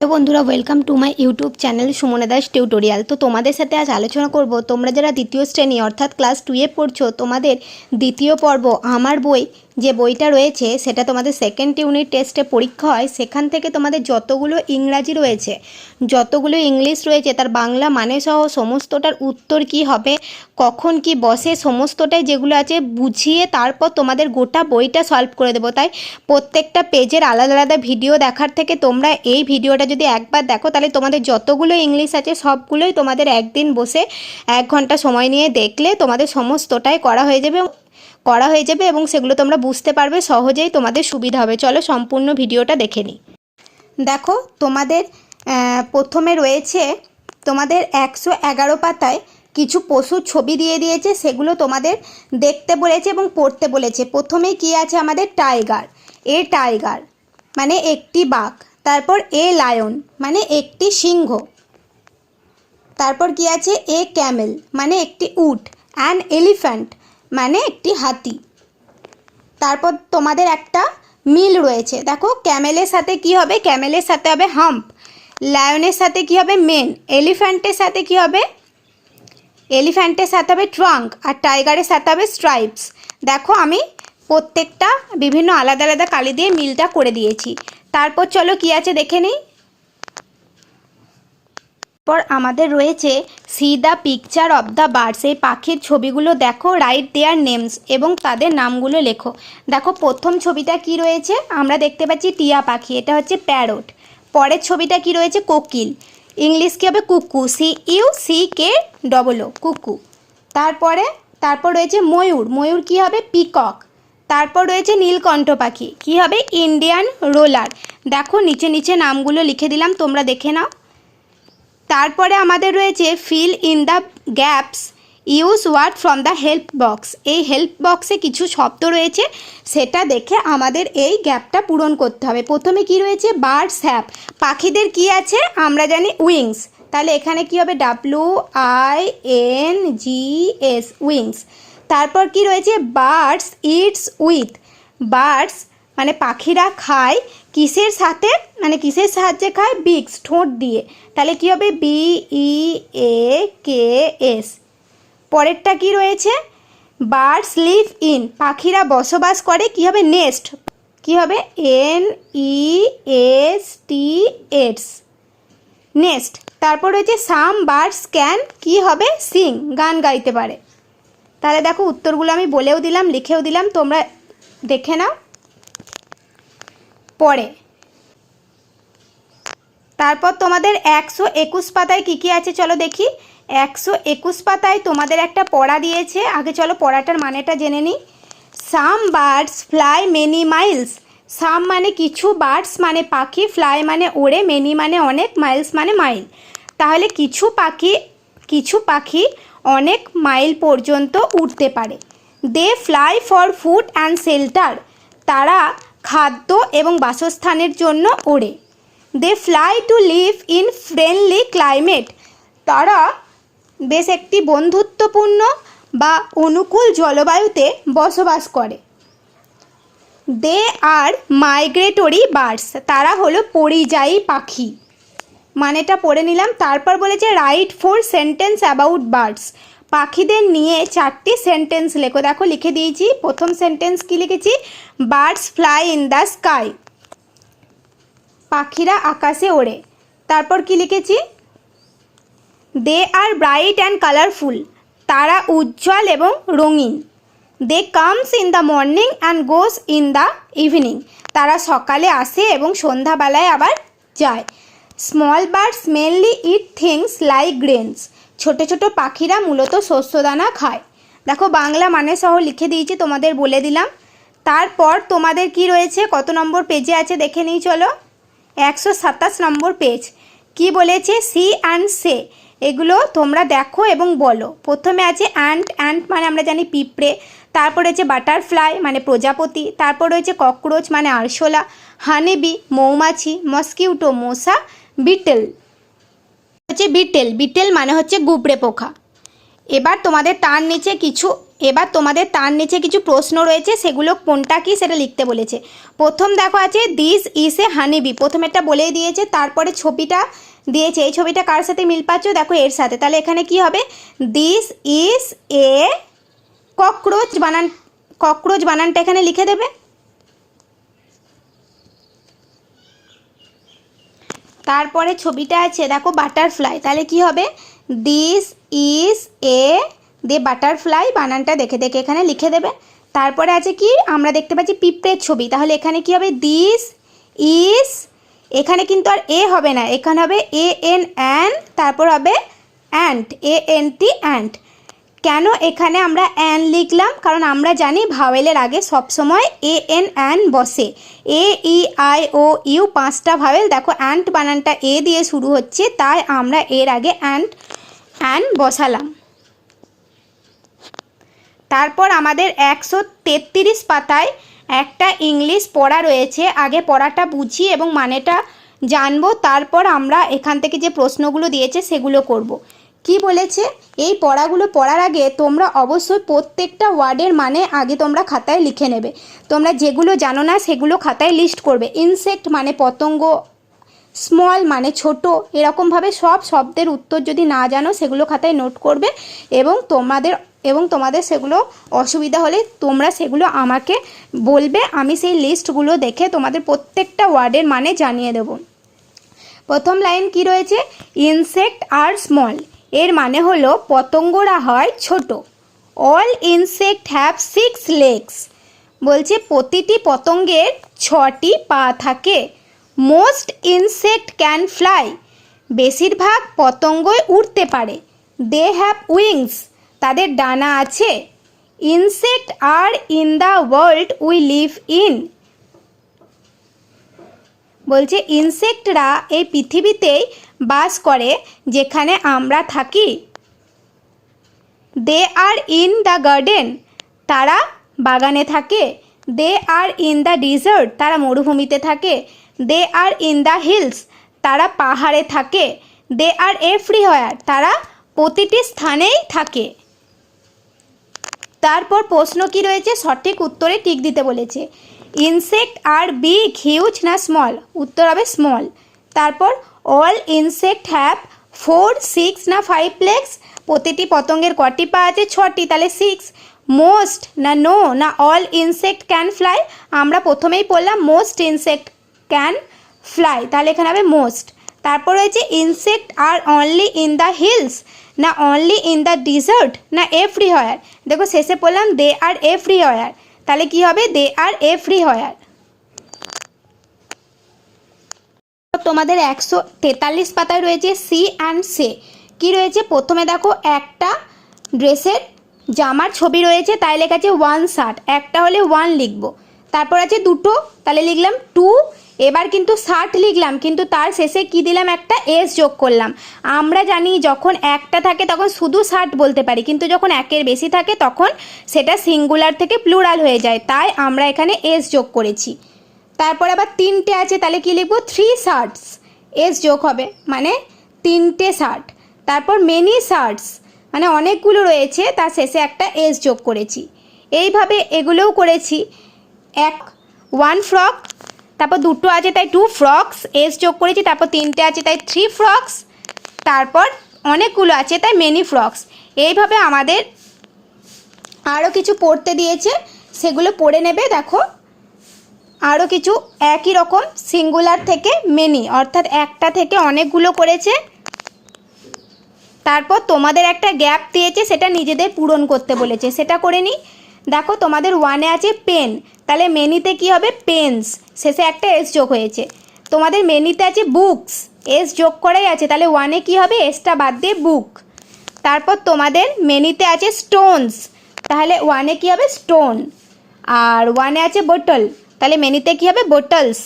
তো বন্ধুরা welcome to my YouTube channel Sumana Das tutorial তো তোমাদের সাথে আজ আলোচনা করব, তোমরা যারা দ্বিতীয় শ্রেণি অর্থাৎ ক্লাস টুয়ে পড়ছো, তোমাদের দ্বিতীয় পর্ব আমার বই যে বইটা রয়েছে, সেটা তোমাদের সেকেন্ড ইউনিট টেস্টে পরীক্ষা হয়। সেখান থেকে তোমাদের যতগুলো ইংরাজি রয়েছে, যতগুলো ইংলিশ রয়েছে, তার বাংলা মানে সহ সমস্তটার উত্তর কি হবে, কখন কি বসে, সমস্তটাই যেগুলো আছে বুঝিয়ে তারপর তোমাদের গোটা বইটা সলভ করে দেবো। তাই প্রত্যেকটা পেজের আলাদা আলাদা ভিডিও দেখার থেকে তোমরা এই ভিডিওটা যদি একবার দেখো, তাহলে তোমাদের যতগুলো ইংলিশ আছে, সবগুলোই তোমাদের একদিন বসে এক ঘণ্টা সময় নিয়ে দেখলে তোমাদের সমস্তটাই করা হয়ে যাবে। করা হয়ে যাবে এবং সেগুলো তোমরা বুঝতে পারবে, সহজেই তোমাদের সুবিধা হবে। চলো সম্পূর্ণ ভিডিওটা দেখে নিই। দেখো, তোমাদের প্রথমে রয়েছে তোমাদের একশো এগারো পাতায় কিছু পশুর ছবি দিয়ে দিয়েছে, সেগুলো তোমাদের দেখতে বলেছে এবং পড়তে বলেছে। প্রথমে কি আছে আমাদের? টাইগার। এ টাইগার মানে একটি বাঘ। তারপর এ লায়ন মানে একটি সিংহ। তারপর কি আছে? এ ক্যামেল মানে একটি উট। অ্যান এলিফ্যান্ট মানে একটি হাতি। তারপর তোমাদের একটা মিল রয়েছে। দেখো, ক্যামেলের সাথে কি হবে? ক্যামেলের সাথে হবে হাম্প। লায়নের সাথে কি হবে? মেন। এলিফ্যান্টের সাথে কি হবে? এলিফ্যান্টের সাথে হবে ট্রাঙ্ক। আর টাইগারের সাথে হবে স্ট্রাইপস। দেখো, আমি প্রত্যেকটা বিভিন্ন আলাদা আলাদা কালি দিয়ে মিলটা করে দিয়েছি। তারপর চলো কি আছে দেখে নিই? পর আমাদের রয়েছে see the picture of the birds এই পাখির ছবিগুলো দেখো রাইট দেয়ার নেমস এবং তাদের নামগুলো লেখো। দেখো, প্রথম ছবিটা কি রয়েছে? আমরা দেখতে পাচ্ছি টিয়া পাখি, এটা হচ্ছে প্যারট পরের ছবিটা কি রয়েছে? কোকিল। ইংলিশ কী হবে? Cuckoo. C U, C K double O cuckoo. তারপরে, তারপর রয়েছে ময়ূর। ময়ূর কি হবে? পিকক তারপর রয়েছে নীলকণ্ঠ পাখি। কি হবে? ইন্ডিয়ান রোলার দেখো, নিচে নিচে নামগুলো লিখে দিলাম, তোমরা দেখে নাও। তারপরে আমাদের রয়েছে fill in the gaps use word from the help box এই হেল্প বক্সে কিছু শব্দ রয়েছে, সেটা দেখে আমাদের এই গ্যাপটা পূরণ করতে হবে। প্রথমে কি রয়েছে? বার্ডস হ্যাপ পাখিদের কি আছে? আমরা জানি উইংস তাহলে এখানে কি হবে? W I N G S wings তারপর কি রয়েছে? বার্ডস ইটস উইথ বার্ডস মানে পাখিরা খায়, কিসের সাথে? মানে কিসের সাহায্যে খায়? বিক্স ঠোঁট দিয়ে। তাহলে কি হবে? B, E, A, K, S. পরেরটা কি রয়েছে? Birds live in. পাখিরা বসবাস করে, কি হবে? নেস্ট। কি হবে? N, E, S, T S next তারপর রয়েছে সাম, বার্ডস, ক্যান। কি হবে? সিং। গান গাইতে পারে। তাহলে দেখো, উত্তরগুলো আমি বলেও দিলাম, লিখেও দিলাম, তোমরা দেখে নাও। পরে। তারপর তোমাদের একশো একুশ পাতায় কী কী আছে চলো দেখি। একশো একুশ পাতায় তোমাদের একটা পড়া দিয়েছে। আগে চলো পড়াটার মানেটা জেনে নিই। Some birds fly many miles some মানে কিছু বার্ডস মানে পাখি ফ্লাই মানে ওড়ে মেনি মানে অনেক মাইলস মানে মাইল তাহলে কিছু পাখি কিছু পাখি অনেক মাইল পর্যন্ত উঠতে পারে। They fly for food and shelter তারা খাদ্য এবং বাসস্থানের জন্য ওড়ে। They fly to live in friendly climate তারা বেশ একটি বন্ধুত্বপূর্ণ বা অনুকূল জলবায়ুতে বসবাস করে। দে আর মাইগ্রেটরি বার্ডস তারা হলো পরিযায়ী পাখি। মানেটা পড়ে নিলাম। তারপর বলেছে write four sentence about birds পাখিদের নিয়ে চারটি সেন্টেন্স লেখো। দেখো, লিখে দিয়েছি। প্রথম সেন্টেন্স কি লিখেছি? Birds fly in the sky পাখিরা আকাশে ওড়ে। তারপর কি লিখেছি? They are bright and colourful তারা উজ্জ্বল এবং রঙিন। They comes in the morning and goes in the evening তারা সকালে আসে এবং সন্ধ্যাবেলায় আবার যায়। Small birds mainly eat things like grains ছোট ছোট পাখিরা মূলত শস্যদানা খায়। দেখো, বাংলা মানে সহ লিখে দিয়েছি, তোমাদের বলে দিলাম। তারপর তোমাদের কি রয়েছে? কত নম্বর পেজে আছে দেখে নিই, চলো। একশো সাতাশ নম্বর পেজ কি বলেছে? See and say. এগুলো তোমরা দেখো এবং বলো। প্রথমে আছে অ্যান্ট অ্যান্ট মানে আমরা জানি পিঁপড়ে। তারপর রয়েছে বাটারফ্লাই মানে প্রজাপতি। তারপর রয়েছে ককরোচ মানে আরশোলা। হানিবি মৌমাছি। মস্কিউটো মশা বিটেল হচ্ছে বিটেল। বিটেল মানে হচ্ছে গুবড়ে পোকা। এবার তোমাদের তার নিচে কিছু, এবার তোমাদের তার নিচে কিছু প্রশ্ন রয়েছে, সেগুলো কোনটা কি সেটা লিখতে বলেছে। প্রথম দেখো আছে দিস ইস এ হানিবি প্রথম একটা বলেই দিয়েছে, তারপরে ছবিটা দিয়েছে। এই ছবিটা কার সাথে মিল পাচ্ছ? দেখো এর সাথে। তাহলে এখানে কি হবে? দিস ইজ এ ককরোচ বানান ককরোচ বানানটা এখানে লিখে দেবে। তারপরে ছবিটা আছে, দেখো বাটারফ্লাই তাহলে কি হবে? This is a they butterfly বানানটা দেখে দেখে এখানে লিখে দেবে। তারপরে আছে কি? আমরা দেখতে পাচ্ছি পিঁপড়ের ছবি, তাহলে এখানে কি হবে? দিস ইজ এখানে কিন্তু আর এ হবে না, এখানে হবে এ এন অ্যান তারপর হবে ant A N T ant কেন এখানে আমরা অ্যান লিখলাম? কারণ আমরা জানি ভাওয়েলের আগে সবসময় এ, এন, অ্যান বসে। A, E, I, O, U পাঁচটা ভাওয়েল। দেখো, অ্যান্ট বানানটা এ দিয়ে শুরু হচ্ছে, তাই আমরা এর আগে অ্যান্ট, অ্যান বসালাম। তারপর আমাদের একশো তেত্রিশ পাতায় একটা ইংলিশ পড়া রয়েছে। আগে পড়াটা বুঝি এবং মানেটা জানব। তারপর আমরা এখান থেকে যে প্রশ্নগুলো দিয়েছে সেগুলো করব। কি বলেছে? এই পড়াগুলো পড়ার আগে তোমরা অবশ্যই প্রত্যেকটা ওয়ার্ডের মানে আগে তোমরা খাতায় লিখে নেবে। তোমরা যেগুলো জানো না সেগুলো খাতায় লিস্ট করবে। ইনসেক্ট মানে পতঙ্গ, স্মল মানে ছোট, এরকমভাবে সব শব্দের উত্তর যদি না জানো সেগুলো খাতায় নোট করবে এবং তোমাদের এবং তোমাদের সেগুলো অসুবিধা হলে তোমরা সেগুলো আমাকে বলবে, আমি সেই লিস্টগুলো দেখে তোমাদের প্রত্যেকটা ওয়ার্ডের মানে জানিয়ে দেবো। প্রথম লাইন কি রয়েছে? Insect are small. এর মানে হলো পতঙ্গরা হয় ছোট। All insect have six legs বলছে প্রতিটি পতঙ্গের ছটি পা থাকে। মোস্ট ইনসেক্ট ক্যান ফ্লাই বেশিরভাগ পতঙ্গই উড়তে পারে। দে হ্যাভ উইংস তাদের ডানা আছে। Insect are in the world we live in বলছে, ইনসেক্টরা এই পৃথিবীতেই বাস করে যেখানে আমরা থাকি। They are in the garden তারা বাগানে থাকে। They are in the desert তারা মরুভূমিতে থাকে। They are in the hills তারা পাহাড়ে থাকে। দে আর এভরিহোয়ার তারা প্রতিটি স্থানেই থাকে। তারপর প্রশ্ন কি রয়েছে? সঠিক উত্তরে টিক দিতে বলেছে। ইনসেক্ট আর বিগ হিউজ না স্মল? উত্তর হবে স্মল। তারপর, all insect have four, six না ফাইভ প্লেক্স? প্রতিটি পতঙ্গের কটি পা আছে? ছটি। তাহলে সিক্স। মোস্ট না নো না অল ইনসেক্ট ক্যান ফ্লাই? আমরা প্রথমেই পড়লাম মোস্ট ইনসেক্ট ক্যান ফ্লাই। তাহলে এখানে হবে মোস্ট। তারপর রয়েছে insect are only in the hills? না অনলি ইন দ্য ডিজার্ট? না এভরিহয়ার? দেখো, শেষে পড়লাম দে আর এভরিহয়ার। তাহলে কি হবে? দে আর এ ফ্রি হয়ার তোমাদের একশো তেতাল্লিশ পাতায় রয়েছে সি অ্যান্ড সে। কি রয়েছে? প্রথমে দেখো, একটা ড্রেসের জামার ছবি রয়েছে, তাই লেখা আছে ওয়ান শার্ট একটা হলে ওয়ান লিখব। তারপর আছে দুটো, তাহলে লিখলাম টু এবার কিন্তু ষাট লিখলাম, কিন্তু তার শেষে কি দিলাম একটা এস যোগ করলাম। আমরা জানি যখন একটা থাকে তখন শুধু ষাট বলতে পারি, কিন্তু যখন একের বেশি থাকে তখন সেটা সিঙ্গুলার থেকে প্লুরাল হয়ে যায়, তাই আমরা এখানে এস যোগ করেছি। তারপর আবার তিনটে আছে, তাহলে কি লিখব? থ্রি শার্টস এস যোগ হবে মানে তিনটে শার্ট। তারপর মেনি শার্টস মানে অনেকগুলো রয়েছে, তার শেষে একটা এস যোগ করেছি। এইভাবে এগুলোও করেছি। এক ওয়ান ফ্রক তারপর দুটো আছে তাই টু ফ্রকস এস যোগ করেছি, তারপর তিনটে আছে তাই থ্রি ফ্রকস তারপর অনেকগুলো আছে তাই মেনি ফ্রকস এইভাবে আমাদের আরও কিছু পড়তে দিয়েছে, সেগুলো পড়ে নেবে, দেখো। আরও কিছু একই রকম সিঙ্গুলার থেকে মেনি অর্থাৎ একটা থেকে অনেকগুলো করেছে। তারপর তোমাদের একটা গ্যাপ দিয়েছে, সেটা নিজেদের পূরণ করতে বলেছে। সেটা করে নিই দেখো তোমাদের ওয়ানে আছে পেন তাহলে মেনিতে কি হবে? পেন্স শেষে একটা এস যোগ হয়েছে। তোমাদের মেনিতে আছে বুকস এস যোগ করাই আছে, তাহলে ওয়ানে কি হবে? এসটা বাদ দিয়ে বুক তারপর তোমাদের মেনিতে আছে স্টোনস তাহলে ওয়ানে কি হবে? স্টোন আর ওয়ানে আছে বোটল তাহলে মেনিতে কি হবে? বোটলস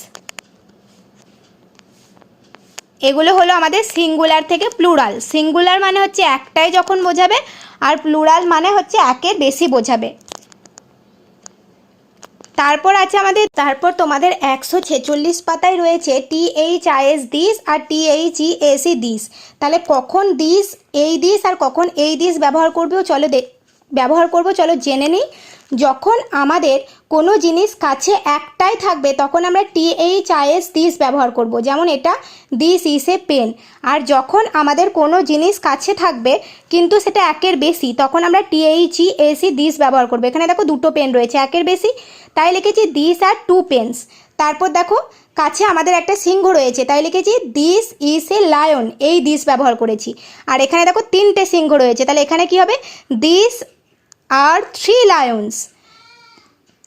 এগুলো হলো আমাদের সিঙ্গুলার থেকে প্লুরাল সিঙ্গুলার মানে হচ্ছে একটাই যখন বোঝাবে, আর প্লুরাল মানে হচ্ছে একের বেশি বোঝাবে। তারপর আছে আমাদের, তারপর তোমাদের একশো ছেচল্লিশ পাতায় রয়েছে T H I S this R T H E S E these. তাহলে কখন দিস, এই দিস আর কখন এই দিস ব্যবহার করবেও চলো ব্যবহার করব, চলো জেনে নিই। যখন আমাদের কোনো জিনিস কাছে একটাই থাকবে, তখন আমরা T H I S this ব্যবহার করব। যেমন এটা দিস ইস এ পেন আর যখন আমাদের কোনো জিনিস কাছে থাকবে, কিন্তু সেটা একের বেশি, তখন আমরা T H E S E these ব্যবহার করব। এখানে দেখো দুটো পেন রয়েছে, একের বেশি। তাই লিখেছি দিস আর টু পেন্স তারপর দেখো, কাছে আমাদের একটা সিংহ রয়েছে, তাই লিখেছি দিস ইস এ লায়ন এই দিস ব্যবহার করেছি। আর এখানে দেখো তিনটে সিংহ রয়েছে, তাহলে এখানে কি হবে? দিস আর থ্রি লায়ন্স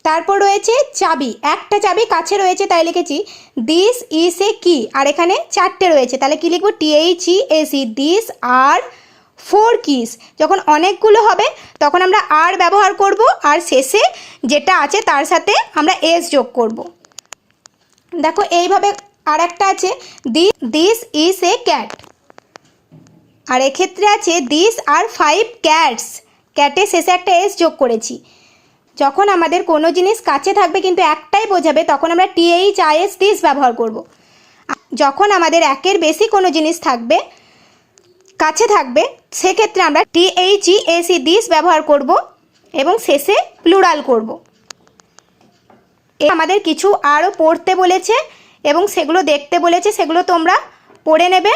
তারপর রয়েছে চাবি, একটা চাবি কাছে রয়েছে তাই লিখেছি দিস ইস এ কি আর এখানে চারটে রয়েছে, তাহলে কি লিখব? T H E S E these are four keys যখন অনেকগুলো হবে, তখন আমরা আর ব্যবহার করব, আর শেষে যেটা আছে তার সাথে আমরা এস যোগ করব। দেখো, এইভাবে আর একটা আছে the this is a cat আর এক্ষেত্রে আছে দিস আর ফাইভ ক্যাটস ক্যাটের শেষে একটা এস যোগ করেছি। যখন আমাদের কোনো জিনিস কাছে থাকবে কিন্তু একটাই বোঝাবে, তখন আমরা টিএইচ আইএস দিস ব্যবহার করব। যখন আমাদের একের বেশি কোনো জিনিস থাকবে, কাছে থাকবে, সেক্ষেত্রে আমরা টিএইচ ই এসি দিস ব্যবহার করব এবং শেষে প্লুরাল করব। আমাদের কিছু আরও পড়তে বলেছে এবং সেগুলো দেখতে বলেছে, সেগুলো তোমরা পড়ে নেবে।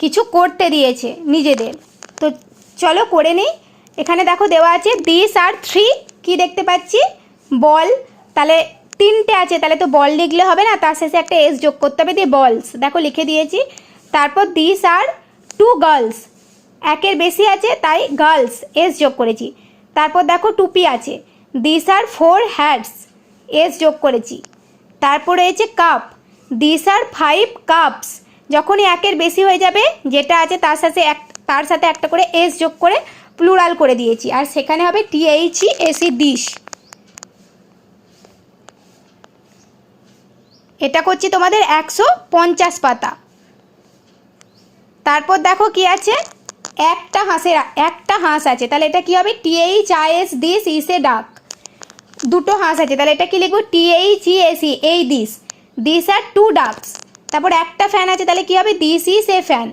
কিছু করতে দিয়েছে নিজেদের। তো চলো করে নিই। এখানে দেখো দেওয়া আছে দিস আর থ্রি কি দেখতে পাচ্ছি? বল তাহলে তিনটে আছে, তাহলে তো বল লিখলে হবে না, তার শেষে একটা এস যোগ করতে হবে, দিয়ে বলস দেখো লিখে দিয়েছি। তারপর দিস আর টু গার্লস একের বেশি আছে, তাই গার্লস এস যোগ করেছি। তারপর দেখো টুপি আছে। These are four hats S যোগ করেছি। তারপর রয়েছে cup these are five cups যখনই একের বেশি হয়ে যাবে, যেটা আছে তার সাথে এক তার সাথে একটা করে এস যোগ করে প্লুরাল করে দিয়েছি। আর সেখানে হবে টিএইচই এসি ডিশ এটা করছি তোমাদের একশো পঞ্চাশ পাতা। তারপর দেখো কি আছে? একটা হাঁসের একটা হাঁস আছে। তাহলে এটা কি হবে? T H I S this is a duck দুটো হাঁস আছে। তাহলে এটা কি লিখব? টিএইচ এস ই এই these these are two ducks তারপর একটা ফ্যান আছে, তাহলে কি হবে? দিস ইস এ ফ্যান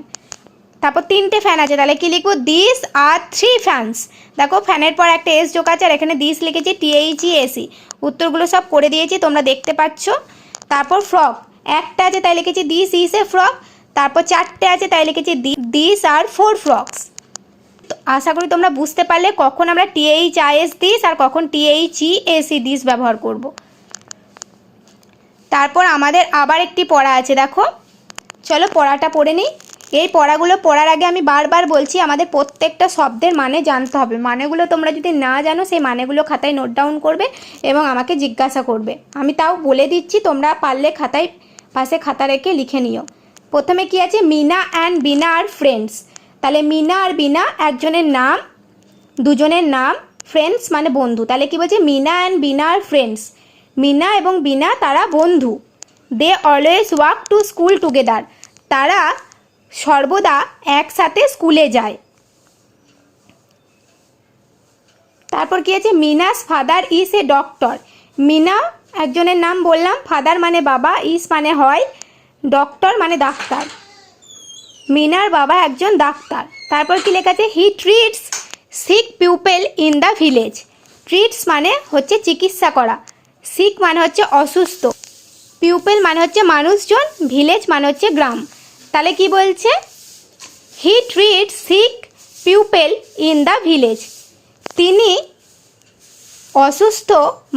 তারপর তিনটে ফ্যান আছে, তাহলে কি লিখব? দিস আর থ্রি ফ্যানস দেখো ফ্যানের পর একটা এস যোগ আছে, আর এখানে দিস লিখেছি টিএইচই এসি উত্তরগুলো সব করে দিয়েছি, তোমরা দেখতে পাচ্ছ। তারপর ফ্রক একটা আছে, তাই লিখেছি দিস ইস এ ফ্রক তারপর চারটে আছে, তাই লিখেছি দিস আর ফোর ফ্রকস তো আশা করি তোমরা বুঝতে পারলে কখন আমরা টিএইচ আইএস দিস, আর কখন টিএইচ এসি দিস ব্যবহার করব। তারপর আমাদের আবার একটি পড়া আছে, দেখো। চলো পড়াটা পড়ে নিই। এই পড়াগুলো পড়ার আগে আমি বারবার বলছি, আমাদের প্রত্যেকটা শব্দের মানে জানতে হবে। মানেগুলো তোমরা যদি না জানো, সেই মানেগুলো খাতায় নোট ডাউন করবে এবং আমাকে জিজ্ঞাসা করবে। আমি তাও বলে দিচ্ছি, তোমরা পারলে খাতায় পাশে খাতা রেখে লিখে নিও। প্রথমে কি আছে? Meena and Beena are friends তাহলে মিনা আর বিনা একজনের নাম, দুজনের নাম ফ্রেন্ডস মানে বন্ধু। তাহলে কি বলছে? Meena and Beena are friends Meena এবং বিনা তারা বন্ধু। They always walk to school together তারা সর্বদা একসাথে স্কুলে যায়। তারপর কি আছে? Meena's father is a doctor. Meena, একজনের নাম বললাম, ফাদার মানে বাবা, ইস মানে হয় ডক্টর মানে ডাক্তার। মিনার বাবা একজন ডাক্তার। তারপর কি লেখা আছে? He treats sick people in the village treats মানে হচ্ছে চিকিৎসা করা। সিক মানে হচ্ছে অসুস্থ। পিউপেল মানে হচ্ছে মানুষজন ভিলেজ মানে হচ্ছে গ্রাম। তাহলে কি বলছে? He treat sick people in the village তিনি অসুস্থ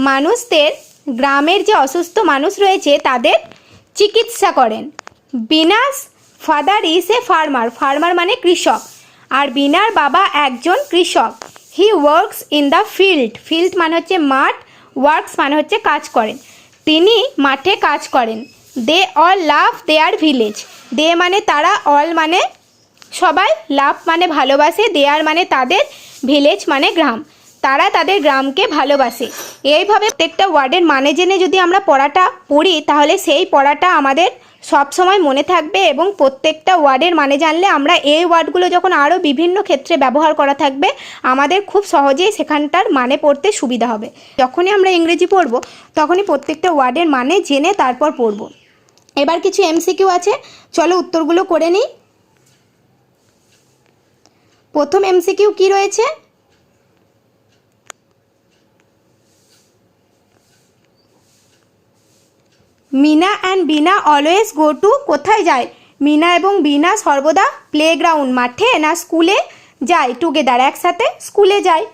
মানুষদের, গ্রামের যে অসুস্থ মানুষ রয়েছে, তাদের চিকিৎসা করেন। Beena's father is a farmer farmer মানে কৃষক। আর বিনার বাবা একজন কৃষক। He works in the field field মানে হচ্ছে মাঠ। ওয়ার্কস মানে হচ্ছে কাজ করেন। তিনি মাঠে কাজ করেন। দে all love their village they মানে তারা অল মানে সবাই লাভ মানে ভালোবাসে। দেয়ার মানে তাদের ভিলেজ মানে গ্রাম। তারা তাদের গ্রামকে ভালোবাসে। এইভাবে প্রত্যেকটা ওয়ার্ডের মানে জেনে যদি আমরা পড়াটা পড়ি, তাহলে সেই পড়াটা আমাদের সব সময় মনে থাকবে এবং প্রত্যেকটা ওয়ার্ডের মানে জানলে আমরা এই ওয়ার্ডগুলো যখন আরও বিভিন্ন ক্ষেত্রে ব্যবহার করা থাকবে, আমাদের খুব সহজেই সেখানটার মানে পড়তে সুবিধা হবে। যখনই আমরা ইংরেজি পড়ব, তখনই প্রত্যেকটা ওয়ার্ডের মানে জেনে তারপর পড়ব। এবার কিছু এমসিকিউ আছে, চলো উত্তরগুলো করে নিই। প্রথম এমসিকিউ কি রয়েছে? Meena and Beena always go to কোথায় যায়? মিনা এবং বিনা সর্বদা প্লেগ্রাউন্ড মাঠে না স্কুলে যায়? টুগেদার একসাথে স্কুলে যায়।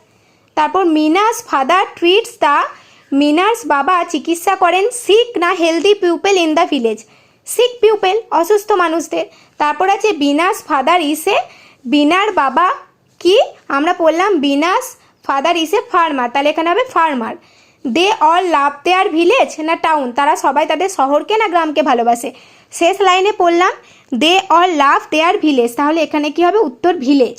তারপর মিনাস ফাদার ট্রিটস দ্য মিনার্স বাবা চিকিৎসা করেন সিক না healthy people in the village sick people অসুস্থ মানুষদের। তারপর আছে বিনাস ফাদার ইসে বিনার বাবা কি? আমরা পড়লাম বিনাস ফাদার ইসে ফার্মার তাহলে এখানে হবে farmer they all love their village, না টাউন? তারা সবাই তাদের শহরকে না গ্রামকে ভালোবাসে। শেষ লাইনে পড়লাম, দে অল লাভ দেয়ার ভিলেজ, তাহলে এখানে কি হবে? উত্তর ভিলেজ।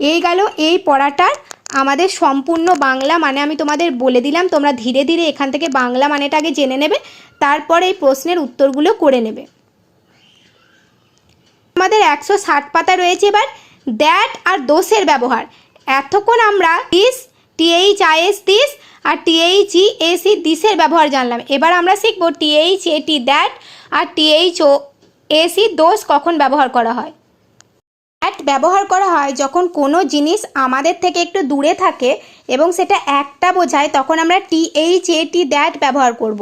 এই গেল এই পড়াটার আমাদের সম্পূর্ণ বাংলা মানে আমি তোমাদের বলে দিলাম, তোমরা ধীরে ধীরে এখান থেকে বাংলা মানেটা আগে জেনে নেবে, তারপর এই প্রশ্নের উত্তরগুলো করে নেবে। আমাদের একশো ষাট পাতা রয়েছে এবার, দ্যাট আর দোষের ব্যবহার। এতক্ষণ আমরা this T H I S these R T H E S E দিসের ব্যবহার জানলাম এবার আমরা শিখব T H A T that R T H O S E those কখন ব্যবহার করা হয় দ্যাট ব্যবহার করা হয় যখন কোনো জিনিস আমাদের থেকে একটু দূরে থাকে এবং সেটা একটা বোঝায়, তখন আমরা টিএইচ এটি দ্যাট ব্যবহার করব।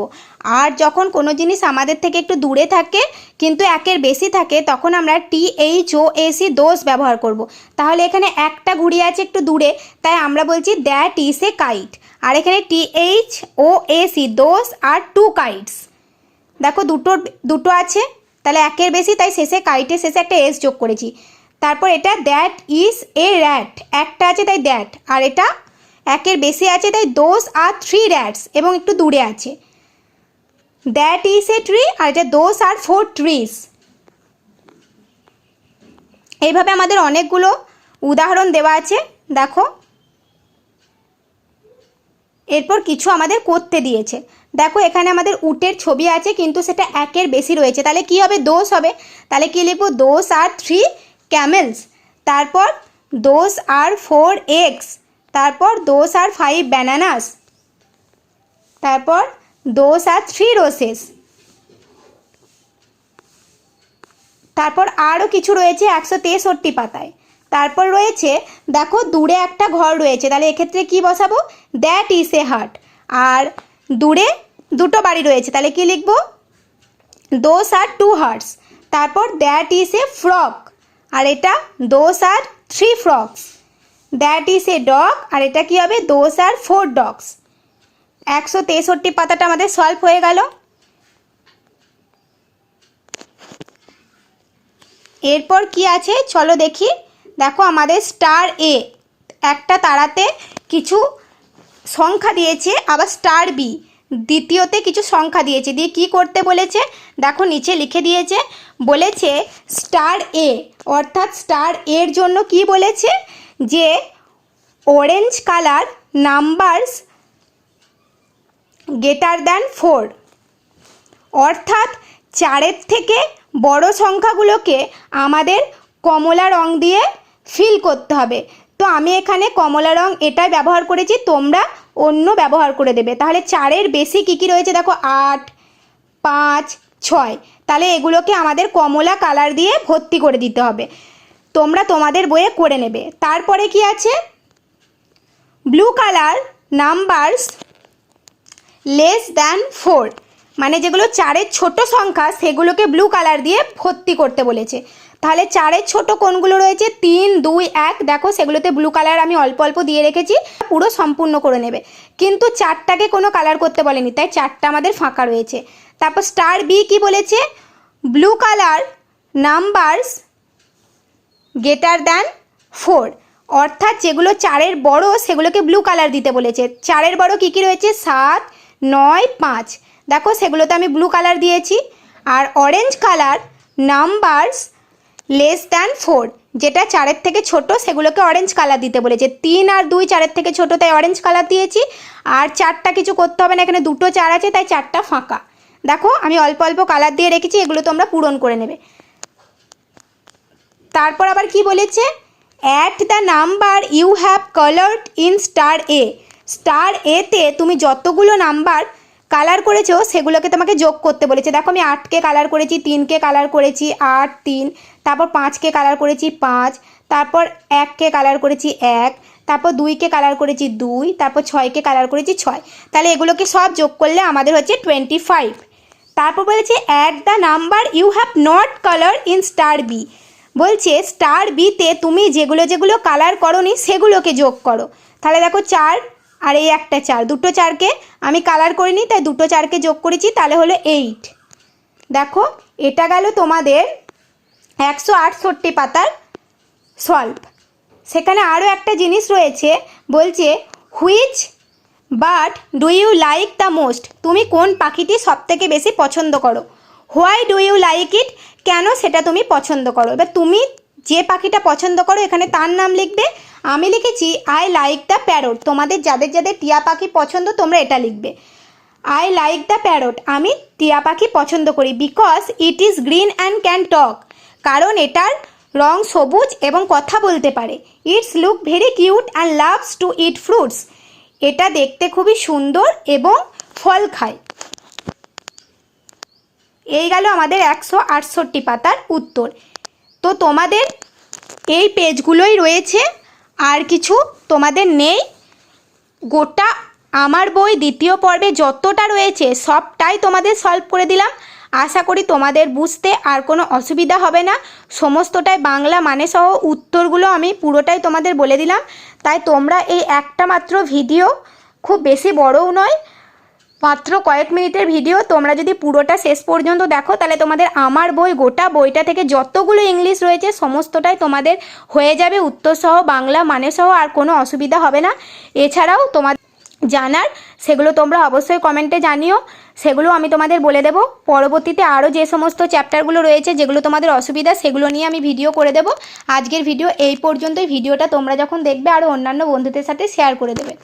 আর যখন কোনো জিনিস আমাদের থেকে একটু দূরে থাকে, কিন্তু একের বেশি থাকে, তখন আমরা টি এইচ ও এসি দোষ ব্যবহার করব। তাহলে এখানে একটা ঘুড়ি আছে একটু দূরে, তাই আমরা বলছি দ্যাট ইস এ কাইট আর এখানে টি এইচ ও এসি দোষ আর টু কাইটস দেখো দুটো দুটো আছে, তাহলে একের বেশি, তাই শেষে কাইটের শেষে একটা এস যোগ করেছি। তারপর এটা দ্যাট ইজ এ র্যাট একটা আছে, তাই দ্যাট আর এটা একের বেশি আছে, তাই দোজ আর থ্রি র্যাটস এবং একটু দূরে আছে। দ্যাট ইজ এ ট্রি আর এটা দোজ আর ফোর ট্রিজ এইভাবে আমাদের অনেকগুলো উদাহরণ দেওয়া আছে, দেখো। এরপর কিছু আমাদের করতে দিয়েছে। দেখো, এখানে আমাদের উটের ছবি আছে, কিন্তু সেটা একের বেশি রয়েছে। তাহলে কি হবে? দোষ হবে। তাহলে কি লিখব? দোষ আর থ্রি ক্যামেলস তারপর দোষ আর ফোর এগস তারপর দোষ আর ফাইভ ব্যানানাস তারপর দোষ আর থ্রি রোসেস তারপর আরও কিছু রয়েছে একশো তেষট্টি পাতায়। তারপর রয়েছে, দেখো দূরে একটা ঘর রয়েছে, তাহলে এক্ষেত্রে কি বসাবো? দ্যাট ইস এ হার্ট আর দূরে দুটো বাড়ি রয়েছে, তাহলে কি লিখব? দোস আর টু হার্টস তারপর দ্যাট ইস এ ফ্রক আর এটা those are three frocks that is a dog আর এটা কি হবে? দোস আর ফোর ডগস একশো তেষট্টি পাতাটা আমাদের সলভ হয়ে গেল। এরপর কি আছে? চলো দেখি। দেখো আমাদের স্টার এ একটা তারাতে কিছু সংখ্যা দিয়েছে, আবার স্টার বি দ্বিতীয়তে কিছু সংখ্যা দিয়েছে। দিয়ে কি করতে বলেছে? দেখো নিচে লিখে দিয়েছে, বলেছে স্টার এ অর্থাৎ স্টার এর জন্য কি বলেছে? যে orange colour numbers greater than four অর্থাৎ চারের থেকে বড় সংখ্যাগুলোকে আমাদের কমলা রং দিয়ে ফিল করতে হবে। তো আমি এখানে কমলা রং এটাই ব্যবহার করেছি, তোমরা অন্য ব্যবহার করে দেবে। তাহলে চারের বেশি কী কী রয়েছে? দেখো, আট, পাঁচ, ছয়। তাহলে এগুলোকে আমাদের কমলা কালার দিয়ে ভর্তি করে দিতে হবে। তোমরা তোমাদের বইয়ে করে নেবে। তারপরে কি আছে? Blue colour numbers less than four মানে যেগুলো চারের ছোট সংখ্যা সেগুলোকে ব্লু কালার দিয়ে ভর্তি করতে বলেছে। তাহলে চারের ছোট কোনগুলো রয়েছে? তিন, দুই, এক, দেখো সেগুলোতে ব্লু কালার আমি অল্প অল্প দিয়ে রেখেছি, পুরো সম্পূর্ণ করে নেবে। কিন্তু চারটাকে কোনো কালার করতে বলেনি, তাই চারটা আমাদের ফাঁকা রয়েছে। তারপর স্টার বি কি বলেছে? Blue colour numbers greater than four অর্থাৎ যেগুলো চারের বড় সেগুলোকে ব্লু কালার দিতে বলেছে। চারের বড় কী কী রয়েছে? সাত নয় পাঁচ। দেখো সেগুলোতে আমি ব্লু কালার দিয়েছি আর orange colour numbers less than four যেটা চারের থেকে ছোট, সেগুলোকে অরেঞ্জ কালার দিতে বলেছে। তিন আর দুই চারের থেকে ছোট, তাই অরেঞ্জ কালার দিয়েছি। আর চারটা কিছু করতে হবে না, এখানে দুটো চার আছে, তাই চারটা ফাঁকা। দেখো, আমি অল্প অল্প কালার দিয়ে রেখেছি, এগুলো তোমরা পূরণ করে নেবে। তারপর আবার কি বলেছে? At the number you have coloured in star A star এতে তুমি যতগুলো নাম্বার কালার করেছ, সেগুলোকে তোমাকে যোগ করতে বলেছে। দেখো আমি আটকে কালার করেছি তিনকে কালার করেছি, আট, তিন, তারপর পাঁচকে কালার করেছি, পাঁচ, তারপর এককে কালার করেছি, এক, তারপর দুইকে কালার করেছি, দুই, তারপর ছয়কে কালার করেছি, ছয়। তাহলে এগুলোকে সব যোগ করলে আমাদের হচ্ছে টোয়েন্টি ফাইভ তারপর বলেছে at the number you have not colour in star B বলছে স্টার বিতে তুমি যেগুলো যেগুলো কালার করনি, সেগুলোকে যোগ করো। তাহলে দেখো চার আর এই একটা চার। দুটো চারকে আমি কালার করিনি, তাই দুটো চারকে যোগ করেছি, তাহলে হলো এইট দেখো, এটা গেল তোমাদের একশো আটষট্টি পাতার সলভ সেখানে আরও একটা জিনিস রয়েছে, বলছে which bird do you like the most তুমি কোন পাখিটি সবথেকে বেশি পছন্দ করো? Why do you like it কেন সেটা তুমি পছন্দ করো? এবার তুমি যে পাখিটা পছন্দ করো, এখানে তার নাম লিখবে আমি লিখেছি আই লাইক দ্য প্যারট তোমাদের যাদের যাদের টিয়া পাখি পছন্দ, তোমরা এটা লিখবে। আই লাইক দ্য প্যারট আমি টিয়া পাখি পছন্দ করি because it is green and can talk কারণ এটার রং সবুজ এবং কথা বলতে পারে। It's look very cute and loves to eat fruits এটা দেখতে খুবই সুন্দর এবং ফল খায়। এই গেল আমাদের একশো আটষট্টি পাতার উত্তর। তো তোমাদের এই পেজগুলোই রয়েছে। আর কিছু তোমাদের নেই। গোটা আমার বই দ্বিতীয় পর্বে যতটা রয়েছে সবটাই তোমাদের সলভ করে দিলাম। আশা করি তোমাদের বুঝতে আর কোনো অসুবিধা হবে না। সমস্তটাই বাংলা মানে সহ উত্তরগুলো আমি পুরোটাই তোমাদের বলে দিলাম। তাই তোমরা এই একটা মাত্র ভিডিও খুব বেশি বড়ও নয় মাত্র কয়েক মিনিটের ভিডিও, তোমরা যদি পুরোটা শেষ পর্যন্ত দেখো, তাহলে তোমাদের আমার বই, গোটা বইটা থেকে যতগুলো ইংলিশ রয়েছে, সমস্তটাই তোমাদের হয়ে যাবে উত্তর সহ বাংলা মানে সহ আর কোনো অসুবিধা হবে না। এছাড়াও তোমার জানার, সেগুলো তোমরা অবশ্যই কমেন্টে জানিও। সেগুলো আমি তোমাদের বলে দেব। পরবর্তীতে আরও যে সমস্ত চ্যাপ্টারগুলো রয়েছে, যেগুলো তোমাদের অসুবিধা, সেগুলো নিয়ে আমি ভিডিও করে দেব। আজকের ভিডিও এই পর্যন্তই। ভিডিওটা তোমরা যখন দেখবে, আরও অন্যান্য বন্ধুদের সাথে শেয়ার করে দেবে।